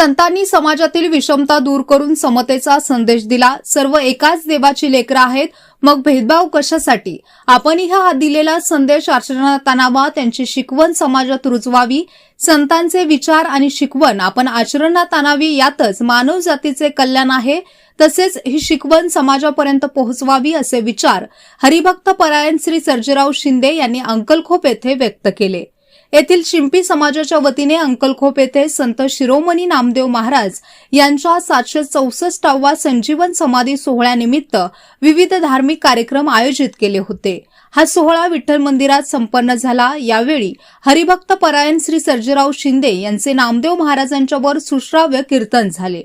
संतांनी समाजातील विषमता दूर करून समतेचा संदेश दिला. सर्व एकाच देवाची लेकरं आहेत. मग भेदभाव कशासाठी? आपणही हा दिलेला संदेश आचरणात आणावा त्यांची शिकवण समाजात रुजवावी. संतांचे विचार आणि शिकवण आपण आचरणात आणावी यातच मानव जातीचे कल्याण आहे. तसेच ही शिकवण समाजापर्यंत पोहोचवावी असे विचार हरिभक्त परायण श्री सर्जेराव शिंदे यांनी अंकलखोप येथे व्यक्त केले. येथील शिंपी समाजाच्या वतीने अंकलखोप येथे संत शिरोमणी नामदेव महाराज यांच्या सातशे चौसष्टावा संजीवन समाधी सोहळ्यानिमित्त विविध धार्मिक कार्यक्रम आयोजित केले होते. हा सोहळा विठ्ठल मंदिरात संपन्न झाला. यावेळी हरिभक्त परायण श्री सर्जेराव शिंदे यांचे नामदेव महाराजांच्यावर सुश्राव्य कीर्तन झाले.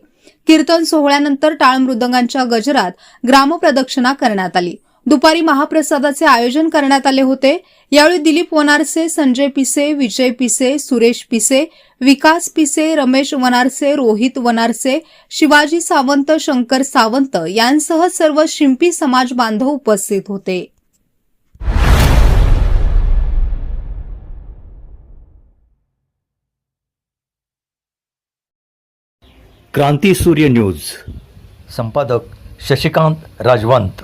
कीर्तन सोहळ्यानंतर टाळ मृदंगांच्या गजरात ग्रामप्रदक्षिणा करण्यात आली. दुपारी महाप्रसादाचे आयोजन करण्यात आले होते. यावेळी दिलीप वनारसे संजय पिसे विजय पिसे सुरेश पिसे विकास पिसे रमेश वनारसे रोहित वनारसे शिवाजी सावंत शंकर सावंत यांसह सर्व शिंपी समाज बांधव उपस्थित होते. क्रांती सूर्य न्यूज. संपादक शशिकांत राजवंत.